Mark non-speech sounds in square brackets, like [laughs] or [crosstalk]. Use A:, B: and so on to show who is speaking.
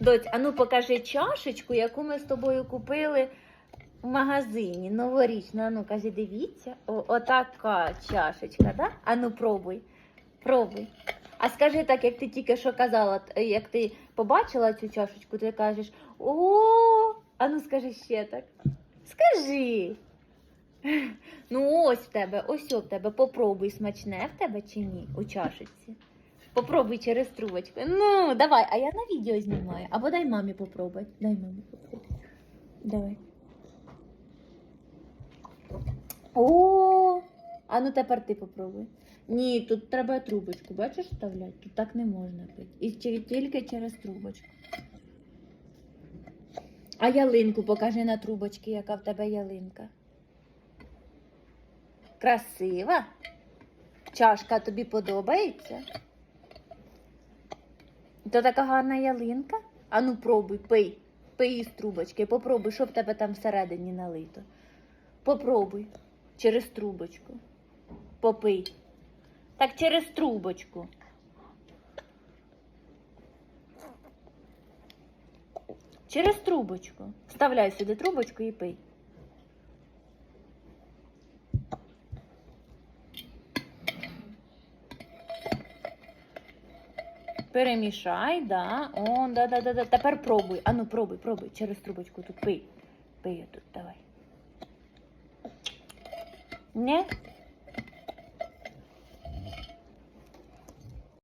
A: Доць, а ну покажи чашечку, яку ми з тобою купили в магазині новорічна. А ну кажи, дивіться, О, отака чашечка, да? А ну пробуй. Пробуй. А скажи так, як ти тільки що казала, як ти побачила цю чашечку, ти кажеш: о, а ну скажи ще так. Скажи. [laughs] Ну, ось в тебе, ось в тебе. Попробуй, смачне в тебе чи ні у чашечці. Попробуй через трубочку. Ну, давай, а я на відео знімаю. Або дай мамі попробувати. Дай мамі попробувати. Давай. О, а ну тепер ти попробуй. Ні, тут треба трубочку, бачиш, вставляти? Тут так не можна пити. І тільки через трубочку. А ялинку покажи на трубочці, яка в тебе ялинка. Красива? Чашка тобі подобається? То така гарна ялинка? Ану, пробуй, пий. Пий із трубочки. Попробуй, що в тебе там всередині налито. Попробуй через трубочку. Попий. Так через трубочку. Через трубочку. Вставляй сюди трубочку і пий. Перемішай, да. О, да, да, да, да. Тепер пробуй. Ану, пробуй, пробуй. Через трубочку тут пий. Пий тут, давай. Не?